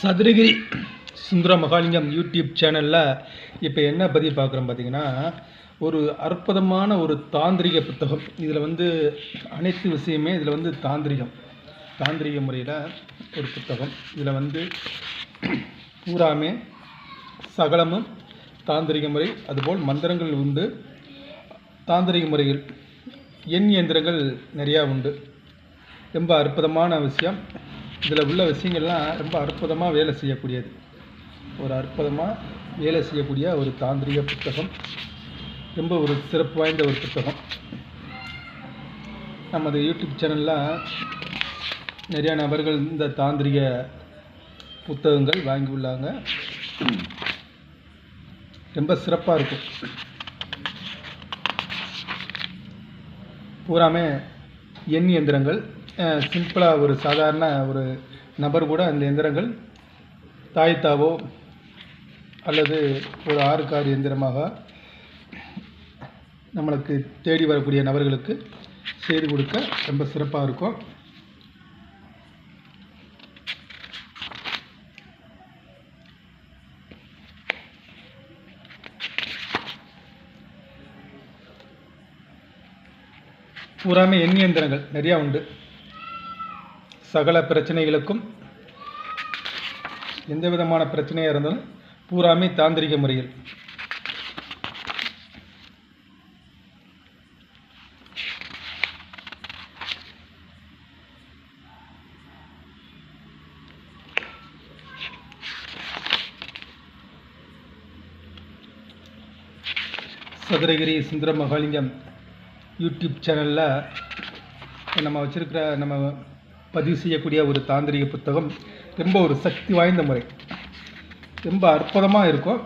சதுரகிரி சுந்தர Mahalingam YouTube சேனலில் இப்போ என்ன பதிவு பார்க்குறோம் பார்த்தீங்கன்னா ஒரு அற்புதமான ஒரு தாந்திரிக புத்தகம். இதில் வந்து அனைத்து விஷயமே இதில் வந்து தாந்திரிகம். தாந்திரிக முறையில் ஒரு புத்தகம். இதில் வந்து பூராமே சகலமும் தாந்திரிக முறை அதுபோல் மந்திரங்கள் உண்டு. தாந்திரிக முறைகள் எண் இயந்திரங்கள் நிறையா உண்டு. ரொம்ப அற்புதமான விஷயம். இதில் உள்ள விஷயங்கள்லாம் ரொம்ப அற்புதமாக வேலை செய்யக்கூடியது. ஒரு அற்புதமாக வேலை செய்யக்கூடிய ஒரு தாந்திரிக புத்தகம். ரொம்ப ஒரு சிறப்பு வாய்ந்த ஒரு புத்தகம். நமது யூடியூப் சேனலில் நிறையா நபர்கள் இந்த தாந்திரிக புத்தகங்கள் வாங்கி உள்ளாங்க. ரொம்ப சிறப்பாக இருக்கும். பூராமே எண் இயந்திரங்கள். சிம்பிளாக ஒரு சாதாரண ஒரு நபர் கூட அந்த எந்திரங்கள் தாய்த்தாவோ அல்லது ஒரு ஆறு கார் எந்திரமாக நம்மளுக்கு தேடி வரக்கூடிய நபர்களுக்கு செய்து கொடுக்க ரொம்ப சிறப்பாக இருக்கும். பூராமே எண் இயந்திரங்கள் நிறையா உண்டு. சகல பிரச்சனைகளுக்கும் எந்த விதமான பிரச்சனையாக இருந்தாலும் பூராமே தாந்திரிக முறையில். சதுரகிரி சுந்தர மகாலிங்கம் யூடியூப் சேனலில் நம்ம வச்சுருக்கிற நம்ம பதிவு செய்யக்கூடிய ஒரு தாந்திரிக புத்தகம். ரொம்ப ஒரு சக்தி வாய்ந்த முறை. ரொம்ப அற்புதமாக இருக்கும்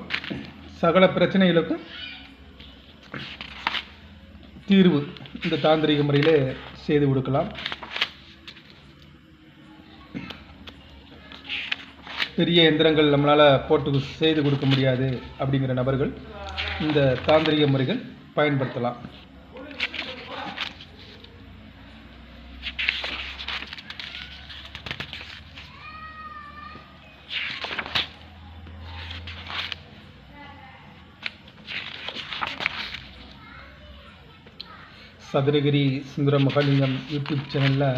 சகல பிரச்சனைகளுக்கும் தீர்வு இந்த தாந்திரிக முறையில் செய்து கொடுக்கலாம். பெரிய எந்திரங்கள் நம்மளால் போட்டு செய்து கொடுக்க முடியாது அப்படிங்கிற நபர்கள் இந்த தாந்திரிக முறைகள் பயன்படுத்தலாம். சதுரகிரி சுந்தர மகாலிங்கம் யூடியூப் சேனலில்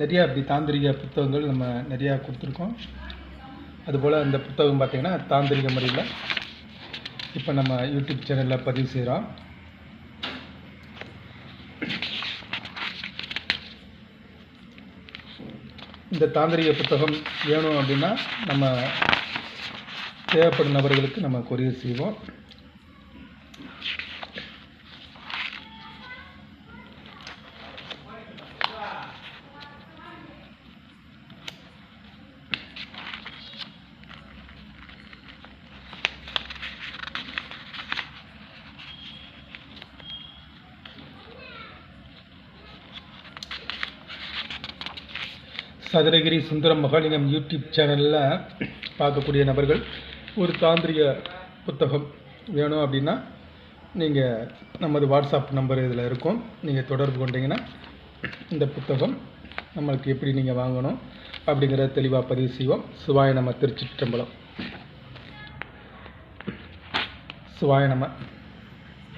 நிறையா அப்படி தாந்திரிக புத்தகங்கள் நம்ம நிறையா கொடுத்துருக்கோம். அதுபோல் அந்த புத்தகம் பார்த்திங்கன்னா தாந்திரிக முறையில் இப்போ நம்ம யூடியூப் சேனலில் பதிவு செய்கிறோம் இந்த தாந்திரிக புத்தகம் வேணும் அப்படின்னா நம்ம தேவைப்படும் நபர்களுக்கு நம்ம கொரியர் செய்வோம். சதுரகிரி சுந்தரம் மகாலிங்கம் யூடியூப் சேனலில் பார்க்கக்கூடிய நபர்கள் ஒரு தாந்திரிக புத்தகம் வேணும் அப்படின்னா நீங்கள் நமது வாட்ஸ்அப் நம்பர் இதில் இருக்கும். நீங்கள் தொடர்பு கொண்டீங்கன்னா இந்த புத்தகம் நம்மளுக்கு எப்படி நீங்கள் வாங்கணும் அப்படிங்கிறத தெளிவாக பதிவு செய்வோம். சிவாய நம்ம திருச்சிற்றம்பலம். சிவாய நம்ம